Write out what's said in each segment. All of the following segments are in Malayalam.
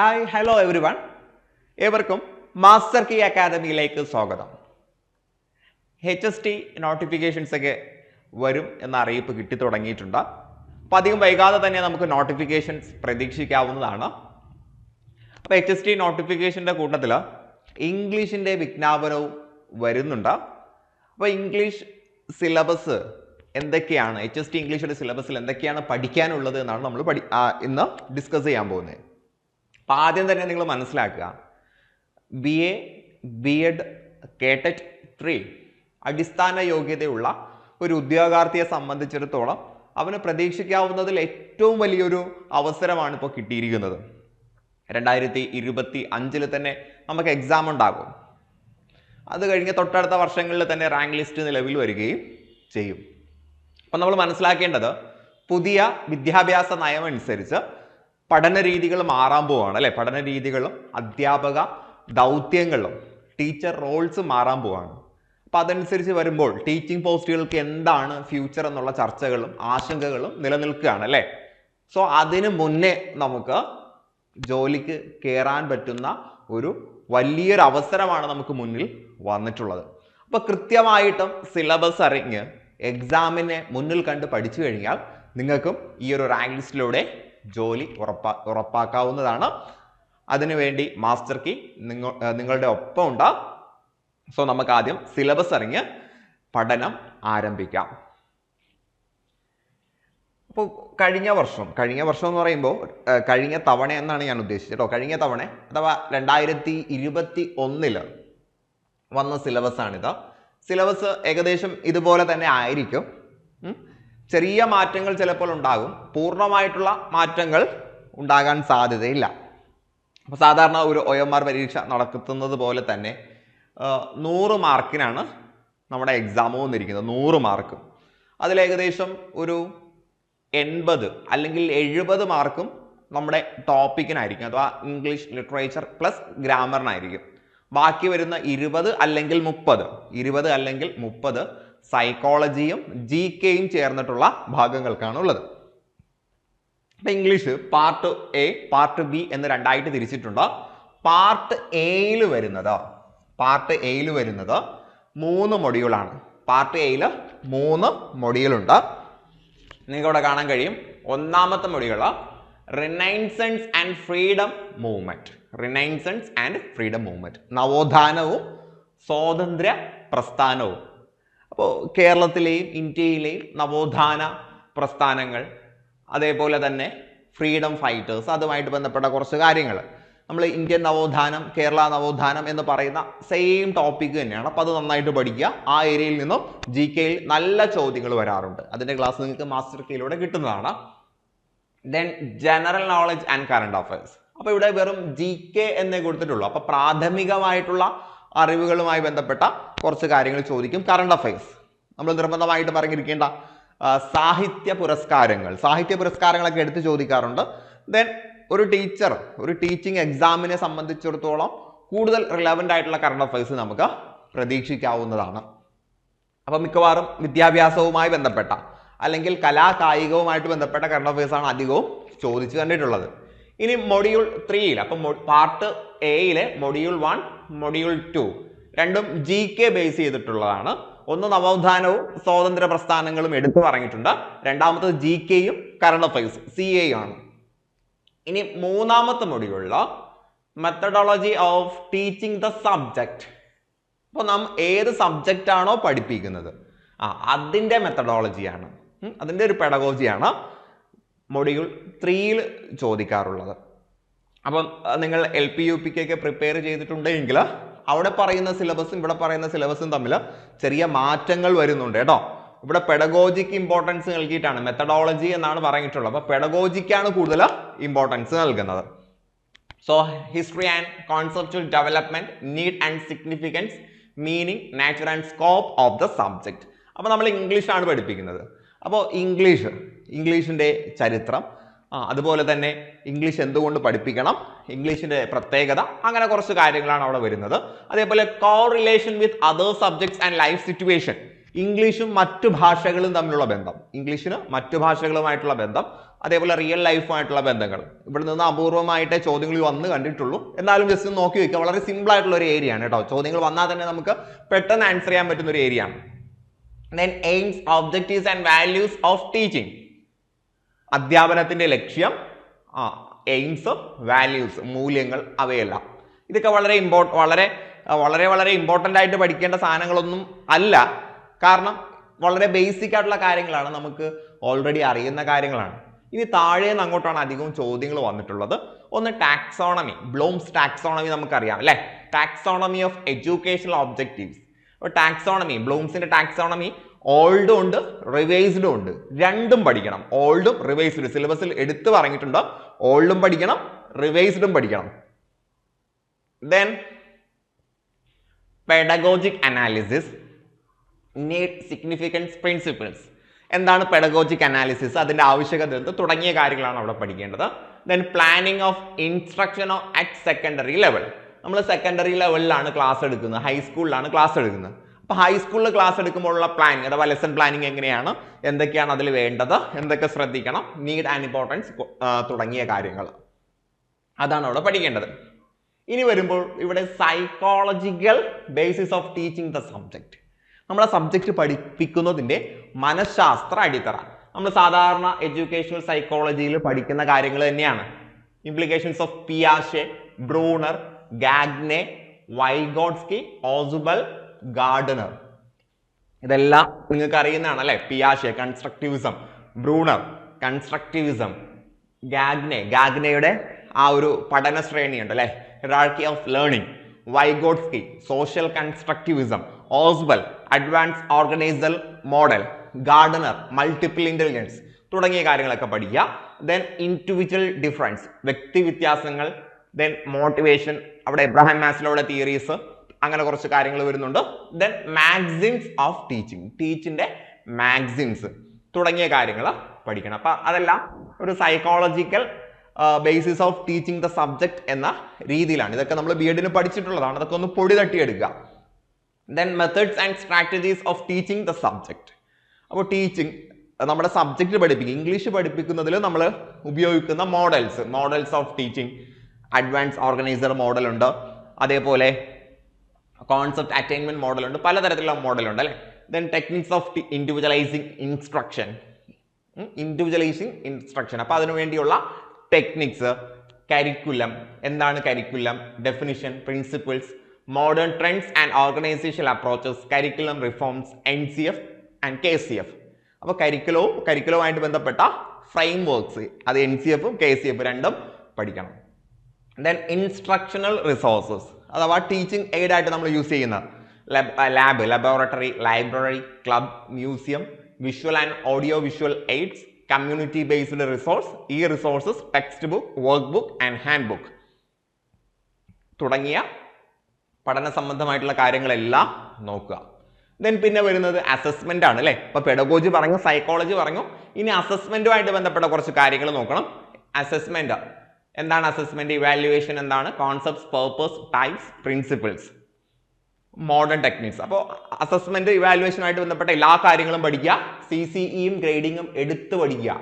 ഹായ് ഹലോ എവരി വൺ ഏവർക്കും മാസ്റ്റർ കീ അക്കാദമിയിലേക്ക് സ്വാഗതം. എച്ച് എസ് ടി നോട്ടിഫിക്കേഷൻസ് ഒക്കെ വരും എന്ന അറിയിപ്പ് കിട്ടി തുടങ്ങിയിട്ടുണ്ട്. അപ്പം അധികം വൈകാതെ തന്നെ നമുക്ക് നോട്ടിഫിക്കേഷൻസ് പ്രതീക്ഷിക്കാവുന്നതാണ്. അപ്പോൾ എച്ച് എസ് ടി നോട്ടിഫിക്കേഷന്റെ കൂട്ടത്തിൽ ഇംഗ്ലീഷിന്റെ വിജ്ഞാപനവും വരുന്നുണ്ട്. അപ്പോൾ ഇംഗ്ലീഷ് സിലബസ് എന്തൊക്കെയാണ്? എച്ച് എസ് ടി ഇംഗ്ലീഷിന്റെ സിലബസിൽ എന്തൊക്കെയാണ് പഠിക്കാനുള്ളത് എന്നാണ് നമ്മൾ പഠി ഇന്ന് ഡിസ്കസ് ചെയ്യാൻ പോകുന്നത്. അപ്പം ആദ്യം തന്നെ നിങ്ങൾ മനസ്സിലാക്കുക. B A B Ed KTET three അടിസ്ഥാന യോഗ്യതയുള്ള ഒരു ഉദ്യോഗാർത്ഥിയെ സംബന്ധിച്ചിടത്തോളം അവന് പ്രതീക്ഷിക്കാവുന്നതിൽ ഏറ്റവും വലിയൊരു അവസരമാണ് ഇപ്പോൾ കിട്ടിയിരിക്കുന്നത്. രണ്ടായിരത്തി ഇരുപത്തി അഞ്ചിൽ തന്നെ നമുക്ക് എക്സാം ഉണ്ടാകും. അത് കഴിഞ്ഞ് തൊട്ടടുത്ത വർഷങ്ങളിൽ തന്നെ റാങ്ക് ലിസ്റ്റ് നിലവിൽ വരികയും ചെയ്യും. അപ്പം നമ്മൾ മനസ്സിലാക്കേണ്ടത് പുതിയ വിദ്യാഭ്യാസ നയം അനുസരിച്ച് പഠന രീതികൾ മാറാൻ പോവുകയാണ് അല്ലെ? പഠന രീതികളും അധ്യാപക ദൗത്യങ്ങളും ടീച്ചർ റോൾസ് മാറാൻ പോവാണ്. അപ്പോൾ അതനുസരിച്ച് വരുമ്പോൾ ടീച്ചിങ് പോസ്റ്റുകൾക്ക് എന്താണ് ഫ്യൂച്ചർ എന്നുള്ള ചർച്ചകളും ആശങ്കകളും നിലനിൽക്കുകയാണ് അല്ലേ? സോ അതിന് മുന്നേ നമുക്ക് ജോലിക്ക് കയറാൻ പറ്റുന്ന ഒരു വലിയൊരു അവസരമാണ് നമുക്ക് മുന്നിൽ വന്നിട്ടുള്ളത്. അപ്പോൾ കൃത്യമായിട്ടും സിലബസ് അറിഞ്ഞ് എക്സാമിനെ മുന്നിൽ കണ്ട് പഠിച്ചു കഴിഞ്ഞാൽ നിങ്ങൾക്കും ഈ ഒരു റാങ്ക് ലിസ്റ്റിലൂടെ ജോലി ഉറപ്പാ ഉറപ്പാക്കാവുന്നതാണ്. അതിനുവേണ്ടി മാസ്റ്റർ കീ നിങ്ങൾ നിങ്ങളുടെ ഒപ്പം ഉണ്ട്. സോ നമുക്ക് ആദ്യം സിലബസ് അറിഞ്ഞ് പഠനം ആരംഭിക്കാം. അപ്പോൾ കഴിഞ്ഞ വർഷം കഴിഞ്ഞ വർഷം എന്ന് പറയുമ്പോൾ കഴിഞ്ഞ തവണ എന്നാണ് ഞാൻ ഉദ്ദേശിച്ചത് കേട്ടോ കഴിഞ്ഞ തവണ അഥവാ രണ്ടായിരത്തി ഇരുപത്തി ഒന്നിൽ വന്ന സിലബസ് ആണിത്. സിലബസ് ഏകദേശം ഇതുപോലെ തന്നെ ആയിരിക്കും. ചെറിയ മാറ്റങ്ങൾ ചിലപ്പോൾ ഉണ്ടാകും. പൂർണമായിട്ടുള്ള മാറ്റങ്ങൾ ഉണ്ടാകാൻ സാധ്യതയില്ല. അപ്പോൾ സാധാരണ ഒരു ഒ എം ആർ പരീക്ഷ നടക്കുന്നത് പോലെ തന്നെ നൂറ് മാർക്കിനാണ് നമ്മുടെ എക്സാം വന്നിരിക്കുന്നത്. നൂറ് മാർക്ക്. അതിലേകദേശം ഒരു എൺപത് അല്ലെങ്കിൽ എഴുപത് മാർക്കും നമ്മുടെ ടോപ്പിക്കിനായിരിക്കും. അഥവാ ഇംഗ്ലീഷ് ലിറ്ററേച്ചർ പ്ലസ് ഗ്രാമറിനായിരിക്കും. ബാക്കി വരുന്ന ഇരുപത് അല്ലെങ്കിൽ മുപ്പത്. ഇരുപത് അല്ലെങ്കിൽ മുപ്പത് സൈക്കോളജിയും ജി കെയും ചേർന്നിട്ടുള്ള ഭാഗങ്ങൾക്കാണ് ഉള്ളത് ഇപ്പൊ English part A part B എന്ന് രണ്ടായിട്ട് തിരിച്ചിട്ടുണ്ട്. പാർട്ട് എയിൽ വരുന്നത് പാർട്ട് എയിൽ വരുന്നത് മൂന്ന് മൊഡ്യൂളാണ്. പാർട്ട് എയിൽ മൂന്ന് മൊഡ്യൂളുണ്ട്. നിങ്ങൾക്ക് ഇവിടെ കാണാൻ കഴിയും. ഒന്നാമത്തെ module renaissance and freedom movement renaissance and freedom movement നവോത്ഥാനവും സ്വാതന്ത്ര്യ പ്രസ്ഥാനവും. അപ്പോൾ കേരളത്തിലെയും ഇന്ത്യയിലെയും നവോത്ഥാന പ്രസ്ഥാനങ്ങൾ അതേപോലെ തന്നെ ഫ്രീഡം ഫൈറ്റേഴ്സ് അതുമായിട്ട് ബന്ധപ്പെട്ട കുറച്ച് കാര്യങ്ങൾ. നമ്മൾ ഇന്ത്യൻ നവോത്ഥാനം കേരള നവോത്ഥാനം എന്ന് പറയുന്ന സെയിം ടോപ്പിക് തന്നെയാണ്. അപ്പോൾ അത് നന്നായിട്ട് പഠിക്കുക. ആ ഏരിയയിൽ നിന്നും ജി കെയിൽ നല്ല ചോദ്യങ്ങൾ വരാറുണ്ട്. അതിന്റെ ക്ലാസ് നിങ്ങൾക്ക് മാസ്റ്റർ കെയിലൂടെ കിട്ടുന്നതാണ്. Then general knowledge and current affairs അപ്പോൾ ഇവിടെ വെറും ജി കെ എന്നേ കൊടുത്തിട്ടുള്ളൂ. അപ്പോൾ പ്രാഥമികമായിട്ടുള്ള അറിവുകളുമായി ബന്ധപ്പെട്ട കുറച്ച് കാര്യങ്ങൾ ചോദിക്കും. കറണ്ട് അഫയേഴ്സ് നമ്മൾ നിർബന്ധമായിട്ട് പറഞ്ഞിരിക്കേണ്ട സാഹിത്യ പുരസ്കാരങ്ങൾ. സാഹിത്യ പുരസ്കാരങ്ങളൊക്കെ എടുത്ത് ചോദിക്കാറുണ്ട്. ദെൻ ഒരു ടീച്ചർ ഒരു ടീച്ചിങ് എക്സാമിനെ സംബന്ധിച്ചിടത്തോളം കൂടുതൽ റിലവന്റ് ആയിട്ടുള്ള കറണ്ട് അഫയേഴ്സ് നമുക്ക് പ്രതീക്ഷിക്കാവുന്നതാണ്. അപ്പോൾ മിക്കവാറും വിദ്യാഭ്യാസവുമായി ബന്ധപ്പെട്ട അല്ലെങ്കിൽ കലാ കായികവുമായിട്ട് ബന്ധപ്പെട്ട കറണ്ട് അഫയേഴ്സാണ് അധികവും ചോദിച്ചു കണ്ടിട്ടുള്ളത്. ഇനി മൊഡ്യൂൾ ത്രീയിൽ അപ്പം പാർട്ട് എയിലെ മൊഡ്യൂൾ വൺ മൊഡ്യൂൾ ടു രണ്ടും ജി കെ ബേസ് ചെയ്തിട്ടുള്ളതാണ്. ഒന്ന് നവോത്ഥാനവും സ്വാതന്ത്ര്യ പ്രസ്ഥാനങ്ങളും എടുത്തു പറഞ്ഞിട്ടുണ്ട്. രണ്ടാമത്തത് ജി കെയും കറണ്ട് അഫയേഴ്സ് സി എ ആണ് ഇനി മൂന്നാമത്തെ മൊഡ്യൂളിൽ methodology of teaching the subject അപ്പോൾ നാം ഏത് സബ്ജക്റ്റ് ആണോ പഠിപ്പിക്കുന്നത്? ആ അതിന്റെ മെത്തഡോളജിയാണ് അതിന്റെ ഒരു പെഡഗോജിയാണ് മൊഡ്യൂൾ ത്രീയിൽ ചോദിക്കാറുള്ളത്. അപ്പം നിങ്ങൾ എൽ പി യു പിക്കൊക്കെ പ്രിപ്പയർ ചെയ്തിട്ടുണ്ടെങ്കിൽ അവിടെ പറയുന്ന സിലബസും ഇവിടെ പറയുന്ന സിലബസും തമ്മിൽ ചെറിയ മാറ്റങ്ങൾ വരുന്നുണ്ട് കേട്ടോ. ഇവിടെ പെഡഗോജിക്ക് ഇമ്പോർട്ടൻസ് നൽകിയിട്ടാണ് മെത്തഡോളജി എന്നാണ് പറഞ്ഞിട്ടുള്ളത്. അപ്പോൾ പെഡഗോജിക്കാണ് കൂടുതൽ ഇമ്പോർട്ടൻസ് നൽകുന്നത്. So history and conceptual development need and significance meaning nature and scope of the subject അപ്പോൾ നമ്മൾ ഇംഗ്ലീഷാണ് പഠിപ്പിക്കുന്നത്. അപ്പോൾ ഇംഗ്ലീഷ് ഇംഗ്ലീഷിന്റെ ചരിത്രം അതുപോലെ തന്നെ ഇംഗ്ലീഷ് എന്തുകൊണ്ട് പഠിപ്പിക്കണം ഇംഗ്ലീഷിന്റെ പ്രത്യേകത അങ്ങനെ കുറച്ച് കാര്യങ്ങളാണ് അവിടെ വരുന്നത്. അതേപോലെ correlation with other subjects and life situation ഇംഗ്ലീഷും മറ്റു ഭാഷകളും തമ്മിലുള്ള ബന്ധം. ഇംഗ്ലീഷിന് മറ്റു ഭാഷകളുമായിട്ടുള്ള ബന്ധം അതേപോലെ റിയൽ ലൈഫുമായിട്ടുള്ള ബന്ധങ്ങൾ. ഇവിടെ നിന്ന് അപൂർവമായിട്ടേ ചോദ്യങ്ങൾ വന്ന് കണ്ടിട്ടുള്ളൂ. എന്നാലും ജസ്റ്റ് നോക്കി വയ്ക്കുക വളരെ സിമ്പിൾ ആയിട്ടുള്ള ഒരു ഏരിയ ആണ് കേട്ടോ. ചോദ്യങ്ങൾ വന്നാൽ തന്നെ നമുക്ക് പെട്ടെന്ന് ആൻസർ ചെയ്യാൻ പറ്റുന്ന ഒരു ഏരിയ ആണ്. Then aims objectives and values of teaching അധ്യാപനത്തിന്റെ ലക്ഷ്യം ആ എയിംസും വാല്യൂസ് മൂല്യങ്ങൾ അവയെല്ലാം. ഇതൊക്കെ വളരെ ഇമ്പോർട്ട് വളരെ വളരെ വളരെ ഇമ്പോർട്ടന്റ് ആയിട്ട് പഠിക്കേണ്ട സാധനങ്ങളൊന്നും അല്ല. കാരണം വളരെ ബേസിക് ആയിട്ടുള്ള കാര്യങ്ങളാണ് നമുക്ക് ഓൾറെഡി അറിയുന്ന കാര്യങ്ങളാണ്. ഇനി താഴെ നിന്ന് അങ്ങോട്ടാണ് അധികവും ചോദ്യങ്ങൾ വന്നിട്ടുള്ളത്. ഒന്ന് ടാക്സോണമി ബ്ലോംസ് ടാക്സോണമി നമുക്കറിയാം അല്ലേ? Taxonomy of educational objectives taxonomy ബ്ലൂംസിന്റെ taxonomy ഓൾഡും ഉണ്ട് റിവൈസ്ഡും ഉണ്ട്. രണ്ടും പഠിക്കണം. ഓൾഡും റിവൈസ്ഡും സിലബസിൽ എടുത്തു പറഞ്ഞിട്ടുണ്ട്? ഓൾഡും പഠിക്കണം റിവൈസ്ഡും പഠിക്കണം. Then pedagogic analysis need significance principles എന്താണ് പെഡഗോജിക് അനാലിസിസ് അതിന്റെ ആവശ്യകത എന്ത്? തുടങ്ങിയ കാര്യങ്ങളാണ് അവിടെ പഠിക്കേണ്ടത്. Then planning of instruction at secondary level നമ്മൾ സെക്കൻഡറി ലെവലിലാണ് ക്ലാസ് എടുക്കുന്നത്. ഹൈസ്കൂളിലാണ് ക്ലാസ് എടുക്കുന്നത്. അപ്പോൾ ഹൈസ്കൂളിൽ ക്ലാസ് എടുക്കുമ്പോഴുള്ള പ്ലാനിങ് അഥവാ ലെസൺ പ്ലാനിങ് എങ്ങനെയാണ്? എന്തൊക്കെയാണ് അതിൽ വേണ്ടത്? എന്തൊക്കെ ശ്രദ്ധിക്കണം? നീഡ് ആൻഡ് ഇമ്പോർട്ടൻസ് തുടങ്ങിയ കാര്യങ്ങൾ. അതാണ് അവിടെ പഠിക്കേണ്ടത്. ഇനി വരുമ്പോൾ ഇവിടെ psychological basis of teaching the subject നമ്മളെ സബ്ജക്റ്റ് പഠിപ്പിക്കുന്നതിന്റെ മനഃശാസ്ത്ര അടിത്തറ. നമ്മൾ സാധാരണ എഡ്യൂക്കേഷണൽ സൈക്കോളജിയിൽ പഠിക്കുന്ന കാര്യങ്ങൾ തന്നെയാണ്. Implications of പിയാഷെ Bruner Gagne Vygotsky Ausubel Gardner. ഇതെല്ലാം നിങ്ങൾക്ക് അറിയുന്നതാണ് അല്ലെ പിയാഷെ കൺസ്ട്രക്റ്റിവിസം ബ്രൂണർ കൺസ്ട്രക്റ്റിവിസം ഗാഗ്നെ ഗാഗ്നയുടെ ആ ഒരു പഠന ശ്രേണിയുണ്ട് അല്ലെ hierarchy of learning Vygotsky social constructivism Ausubel advance organiser model Gardner multiple intelligence തുടങ്ങിയ കാര്യങ്ങളൊക്കെ പഠിക്കുക. ദെൻ ഇൻഡിവിജ്വൽ ഡിഫറൻസ് വ്യക്തി വ്യത്യാസങ്ങൾ. ദെൻ മോട്ടിവേഷൻ അവിടെ എബ്രഹാം മാസ്ലോയുടെ തിയറീസ് അങ്ങനെ കുറച്ച് കാര്യങ്ങൾ വരുന്നുണ്ട്. ദെൻ മാക്സിംസ് ഓഫ് ടീച്ചിങ് ടീച്ചിന്റെ മാക്സിംസ് തുടങ്ങിയ കാര്യങ്ങൾ പഠിക്കണം. അപ്പം അതെല്ലാം ഒരു psychological basis of teaching the subject എന്ന രീതിയിലാണ്. ഇതൊക്കെ നമ്മൾ ബി എഡിന് പഠിച്ചിട്ടുള്ളതാണ്. അതൊക്കെ ഒന്ന് പൊടി തട്ടിയെടുക്കുക. Then methods and strategies of teaching the subject അപ്പോൾ ടീച്ചിങ് നമ്മുടെ സബ്ജക്റ്റ് പഠിപ്പിക്കുക. ഇംഗ്ലീഷ് പഠിപ്പിക്കുന്നതിൽ നമ്മൾ ഉപയോഗിക്കുന്ന models models of teaching advance organiser മോഡലുണ്ട് അതേപോലെ കോൺസെപ്റ്റ് അറ്റൈൻമെന്റ് മോഡലുണ്ട് പലതരത്തിലുള്ള മോഡലുണ്ട് അല്ലേ? Then techniques of individualising instruction individualising instruction അപ്പോൾ അതിനു വേണ്ടിയുള്ള ടെക്നിക്സ് കരിക്കുലം എന്താണ് curriculum definition principles modern trends and organisation approaches curriculum reforms N C F and K C F അപ്പോൾ കരിക്കുലവും കരിക്കുലവുമായിട്ട് ബന്ധപ്പെട്ട ഫ്രെയിം വർക്ക്സ് അത് എൻ സി എഫും കെ സി എഫും രണ്ടും പഠിക്കണം. ദെൻ ഇൻസ്ട്രക്ഷണൽ റിസോഴ്സസ് അഥവാ ടീച്ചിങ് എയ്ഡായിട്ട് നമ്മൾ യൂസ് ചെയ്യുന്ന lab laboratory library club museum visual and audio visual aids community based resource ഈ resources textbook workbook and handbook തുടങ്ങിയ പഠന സംബന്ധമായിട്ടുള്ള കാര്യങ്ങളെല്ലാം നോക്കുക. ദെൻ പിന്നെ വരുന്നത് അസസ്മെന്റ് ആണ് അല്ലേ? ഇപ്പൊ പെഡഗോജി പറഞ്ഞു സൈക്കോളജി പറഞ്ഞു. ഇനി അസസ്മെന്റുമായിട്ട് ബന്ധപ്പെട്ട കുറച്ച് കാര്യങ്ങൾ നോക്കണം. അസസ്മെന്റ് എന്താണ് അസസ്മെന്റ് ഇവാലുവേഷൻ എന്താണ് concepts purpose types principles modern techniques അപ്പോൾ അസസ്മെന്റ് ഇവാലുവേഷൻ ആയിട്ട് ബന്ധപ്പെട്ട എല്ലാ കാര്യങ്ങളും പഠിക്കുക. സി സി ഇയും ഗ്രേഡിങ്ങും എടുത്ത് പഠിക്കുക.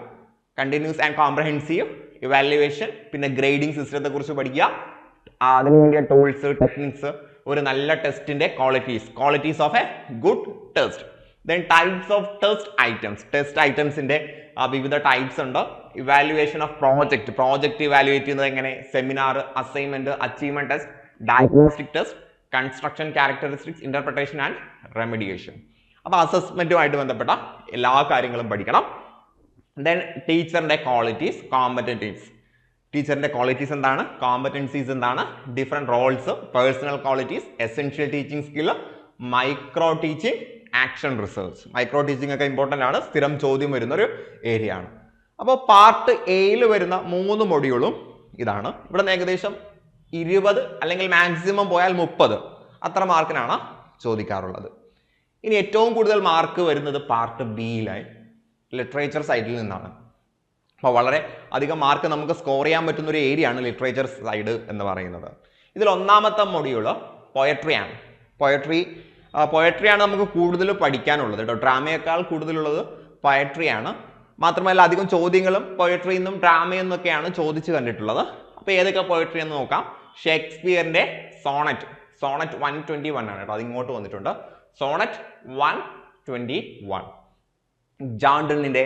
കണ്ടിന്യൂസ് ആൻഡ് കോംപ്രഹെൻസീവ് ഇവാലുവേഷൻ പിന്നെ ഗ്രേഡിംഗ് സിസ്റ്റത്തെ കുറിച്ച് പഠിക്കുക. അതിനു വേണ്ടിയ ടൂൾസ് ടെക്നിക്സ് ഒരു നല്ല ടെസ്റ്റിന്റെ qualities qualities of a good test then types of test items test ഐറ്റംസിന്റെ വിവിധ ടൈപ്സ് ഉണ്ട്? Evaluation of project project evaluate ചെയ്യുന്നത് എങ്ങനെ? Seminar assignment achievement test diagnostic test construction characteristics interpretation and remediation അപ്പോൾ അസസ്മെന്റുമായിട്ട് ബന്ധപ്പെട്ട എല്ലാ കാര്യങ്ങളും പഠിക്കണം. ദെൻ ടീച്ചറിന്റെ ക്വാളിറ്റീസ് കോമ്പറ്റന്റീവ്സ് ടീച്ചറിന്റെ ക്വാളിറ്റീസ് എന്താണ്? കോമ്പറ്റൻസീസ് എന്താണ്? Different roles personal qualities essential teaching skill micro teaching action research micro teaching ഒക്കെ ഇമ്പോർട്ടന്റ് ആണ്. സ്ഥിരം ചോദ്യം വരുന്ന ഒരു ഏരിയ ആണ്. അപ്പോൾ പാർട്ട് എയിൽ വരുന്ന മൂന്ന് മൊഡ്യൂളും ഇതാണ്. ഇവിടെ നിന്ന് ഏകദേശം ഇരുപത് അല്ലെങ്കിൽ മാക്സിമം പോയാൽ മുപ്പത്. അത്ര മാർക്കിനാണ് ചോദിക്കാറുള്ളത്. ഇനി ഏറ്റവും കൂടുതൽ മാർക്ക് വരുന്നത് പാർട്ട് ബിയിലായി ലിറ്ററേച്ചർ സൈഡിൽ നിന്നാണ്. അപ്പോൾ വളരെ അധികം മാർക്ക് നമുക്ക് സ്കോർ ചെയ്യാൻ പറ്റുന്ന ഒരു ഏരിയ ആണ് ലിറ്ററേച്ചർ സൈഡ് എന്ന് പറയുന്നത്. ഇതിൽ ഒന്നാമത്തെ മൊഡ്യൂൾ പോയട്രി ആണ്. പോയട്രി പോയട്രിയാണ് നമുക്ക് കൂടുതൽ പഠിക്കാനുള്ളത് കേട്ടോ ഡ്രാമയേക്കാൾ കൂടുതലുള്ളത് പോയട്രിയാണ് മാത്രമല്ല അധികം ചോദ്യങ്ങളും പോയട്രി നിന്നും ഡ്രാമ എന്നൊക്കെയാണ് ചോദിച്ചു കണ്ടിട്ടുള്ളത്. അപ്പോൾ ഏതൊക്കെ പോയട്രി എന്ന് നോക്കാം. ഷേക്സ്പിയറിന്റെ sonnet sonnet one twenty one ആണ് കേട്ടോ അത് ഇങ്ങോട്ട് വന്നിട്ടുണ്ട്. സോണറ്റ് വൺ ട്വന്റി വൺ ജാണ്ടണിന്റെ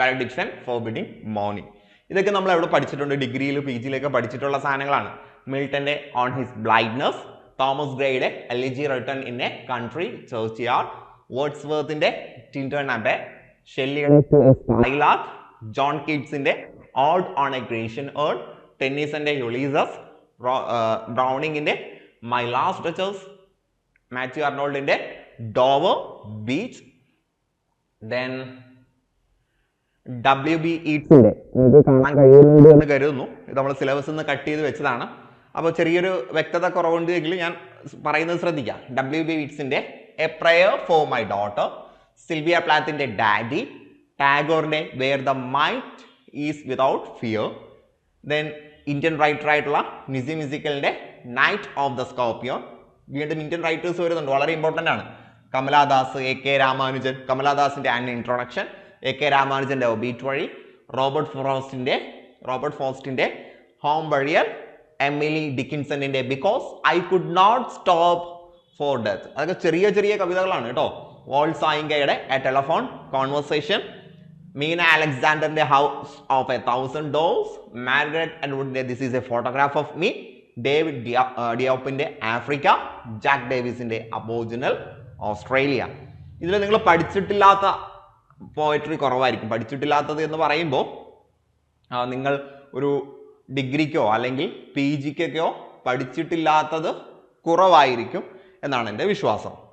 ഫോർ ഫോർബിഡിങ് മോർണിംഗ് ഇതൊക്കെ നമ്മൾ എവിടെ പഠിച്ചിട്ടുണ്ട്? ഡിഗ്രിയിൽ പി ജിയിലൊക്കെ പഠിച്ചിട്ടുള്ള സാധനങ്ങളാണ്. മിൽട്ടന്റെ on his blindness Thomas ഗ്രേയുടെ elegy written in a country churchyard words വേർത്തിന്റെ ടിന്റൺ അബെ ഷെല്ലിയുടെ John കിഡ്സിന്റെ ode on a Grecian urn ടെന്നീസിന്റെ Ulysses ബ്രൗണിങ്ങിന്റെ my last duchess Matthew അർണോൾഡിന്റെ Dover beach then W B ഈറ്റ്സിന്റെ നിങ്ങൾക്ക് കാണാൻ കഴിയുന്നുണ്ട് എന്ന് കരുതുന്നു. ഇത് നമ്മൾ സിലബസ് നിന്ന് കട്ട് ചെയ്ത് വെച്ചതാണ്. അപ്പോൾ ചെറിയൊരു വ്യക്തത കുറവുണ്ട് എങ്കിൽ ഞാൻ പറയുന്നത് ശ്രദ്ധിക്കാം. W B വിറ്റ്സിന്റെ a prayer for my daughter Sylvia പ്ലാത്തിന്റെ daddy ടാഗോറിന്റെ where the mind is without fear then Indian writer ആയിട്ടുള്ള നിസി മ്യൂസിക്കലിന്റെ നൈറ്റ് ഓഫ് ദ സ്കോപ്പിയോ വീണ്ടും ഇന്ത്യൻ റൈറ്റേഴ്സ് വരുന്നുണ്ട്. വളരെ ഇമ്പോർട്ടന്റ് ആണ്. കമലാദാസ് എ കെ രാമാനുജൻ കമലാദാസിന്റെ ആൻ ഇൻട്രൊഡക്ഷൻ എ കെ രാമാനുജന്റെ ഒബീറ്റ് വഴി റോബർട്ട് ഫോറോസ്റ്റിന്റെ റോബർട്ട് ഫോസ്റ്റിന്റെ ഹോം വഴിയൽ Emily ഡിക്കിൻസണിന്റെ because I could not stop for death അതൊക്കെ ചെറിയ ചെറിയ കവിതകളാണ് കേട്ടോ. വോൾ സായിങ്കയുടെ a telephone conversation Meena അലക്സാണ്ടറിന്റെ house of a thousand doors Margaret and this is a photograph of me David ഡിയോപ്പിന്റെ Africa Jack ഡേവിസിന്റെ അബോജിനൽ ഓസ്ട്രേലിയ ഇതിൽ നിങ്ങൾ പഠിച്ചിട്ടില്ലാത്ത പോയട്രി കുറവായിരിക്കും. പഠിച്ചിട്ടില്ലാത്തത് എന്ന് പറയുമ്പോൾ നിങ്ങൾ ഒരു ഡിഗ്രിക്കോ അല്ലെങ്കിൽ പി ജിക്കൊക്കെയോ പഠിച്ചിട്ടില്ലാത്തത് കുറവായിരിക്കും എന്നാണ് എന്റെ വിശ്വാസം.